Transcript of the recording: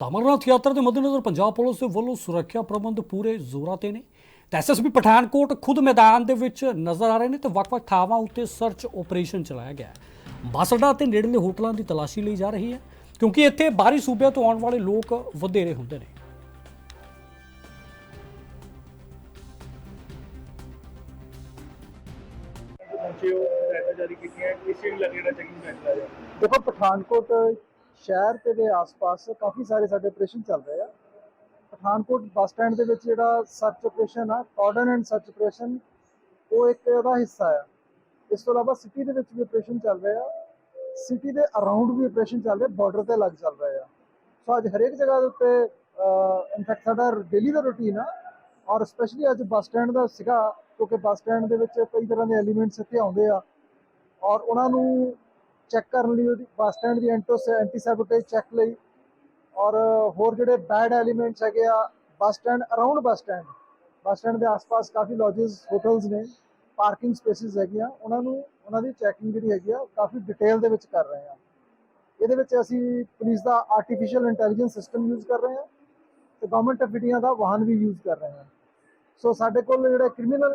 ਤਾਂ ਅਮਰਨਾਥ ਯਾਤਰਾ ਦੇ ਮੱਦੇਨਜ਼ਰ ਪੰਜਾਬ ਪੁਲਿਸ ਦੇ ਵੱਲੋਂ ਸੁਰੱਖਿਆ ਪ੍ਰਬੰਧ ਪੂਰੇ ਜ਼ੋਰਾਂ ਤੇ ਨੇ। ਤਾਂ ਐਸਐਸਪੀ ਪਠਾਨਕੋਟ ਖੁਦ ਮੈਦਾਨ ਦੇ ਵਿੱਚ ਨਜ਼ਰ ਆ ਰਹੇ ਨੇ ਤੇ ਵੱਖ-ਵੱਖ ਥਾਵਾਂ ਉੱਤੇ ਸਰਚ ਆਪਰੇਸ਼ਨ ਚਲਾਇਆ ਗਿਆ ਹੈ। ਬੱਸ ਅੱਡਾ ਤੇ ਨੇੜਲੇ ਹੋਟਲਾਂ ਦੀ ਤਲਾਸ਼ੀ ਲਈ ਜਾ ਰਹੀ ਹੈ ਕਿਉਂਕਿ ਇੱਥੇ ਬਾਹਰੀ ਸੂਬਿਆਂ ਤੋਂ ਆਉਣ ਵਾਲੇ ਲੋਕ ਵਧੇਰੇ ਹੁੰਦੇ ਨੇ। ਦੇਖੋ ਪਠਾਨਕੋਟ ਸ਼ਹਿਰ ਤੇ ਦੇ ਆਸ-ਪਾਸ ਕਾਫੀ ਸਾਰੇ ਸਾਡੇ ਆਪਰੇਸ਼ਨ ਚੱਲ ਰਹੇ ਆ। ਪਠਾਨਕੋਟ ਬੱਸ ਸਟੈਂਡ ਦੇ ਵਿੱਚ ਜਿਹੜਾ ਸਰਚ ਆਪਰੇਸ਼ਨ ਆ ਕਾਰਡਨ ਐਂਡ ਸਰਚ ਆਪਰੇਸ਼ਨ ਉਹ ਇੱਕ ਉਹਦਾ ਹਿੱਸਾ ਆ। ਇਸ ਤੋਂ ਇਲਾਵਾ ਸਿਟੀ ਦੇ ਵਿੱਚ ਵੀ ਆਪਰੇਸ਼ਨ ਚੱਲ ਰਹੇ ਆ। ਸਿਟੀ ਦੇ ਅਰਾਊਂਡ ਵੀ ਆਪਰੇਸ਼ਨ ਚੱਲ ਰਹੇ ਬਾਰਡਰ ਤੇ ਲੱਗ ਚੱਲ ਰਹੇ ਆ। ਸੋ ਅੱਜ ਹਰੇਕ ਜਗ੍ਹਾ ਦੇ ਉੱਤੇ ਇਨਫੈਕਟ ਸਾਡਾ ਡੇਲੀ ਦਾ ਰੁਟੀਨ ਆ ਔਰ ਸਪੈਸ਼ਲੀ ਅੱਜ ਬੱਸ ਸਟੈਂਡ ਦਾ ਸੀਗਾ, ਕਿਉਂਕਿ ਬੱਸ ਸਟੈਂਡ ਦੇ ਵਿੱਚ ਕਈ ਤਰ੍ਹਾਂ ਦੇ ਐਲੀਮੈਂਟਸ ਇੱਥੇ ਆਉਂਦੇ ਆ। ਔਰ ਉਹਨਾਂ ਨੂੰ ਚੈੱਕ ਕਰਨ ਲਈ ਉਹਦੀ ਬੱਸ ਸਟੈਂਡ ਦੀ ਐਂਟੋਸ ਐਂਟੀ ਸੈਬੋਟੇਜ ਚੈੱਕ ਲਈ। ਔਰ ਹੋਰ ਜਿਹੜੇ ਬੈਡ ਐਲੀਮੈਂਟਸ ਹੈਗੇ ਆ bus stand around bus stand bus stand ਦੇ ਆਸ-ਪਾਸ ਕਾਫੀ ਲੌਜਸ ਹੋਟਲਸ ਨੇ ਪਾਰਕਿੰਗ ਸਪੇਸਿਸ ਹੈਗੀਆਂ। ਉਹਨਾਂ ਨੂੰ, ਉਹਨਾਂ ਦੀ ਚੈਕਿੰਗ ਜਿਹੜੀ ਹੈਗੀ ਆ ਕਾਫੀ ਡਿਟੇਲ ਦੇ ਵਿੱਚ ਕਰ ਰਹੇ ਆ। ਇਹਦੇ ਵਿੱਚ ਅਸੀਂ ਪੁਲਿਸ ਦਾ ਆਰਟੀਫੀਸ਼ੀਅਲ ਇੰਟੈਲੀਜੈਂਸ ਸਿਸਟਮ ਯੂਜ਼ ਕਰ ਰਹੇ ਹਾਂ ਤੇ ਗਵਰਨਮੈਂਟ ਆਫ ਇੰਡੀਆ ਦਾ ਵਾਹਨ ਵੀ ਯੂਜ਼ ਕਰ ਰਹੇ ਹਾਂ ਸੋ ਸਾਡੇ ਕੋਲ ਜਿਹੜਾ ਕ੍ਰਿਮੀਨਲ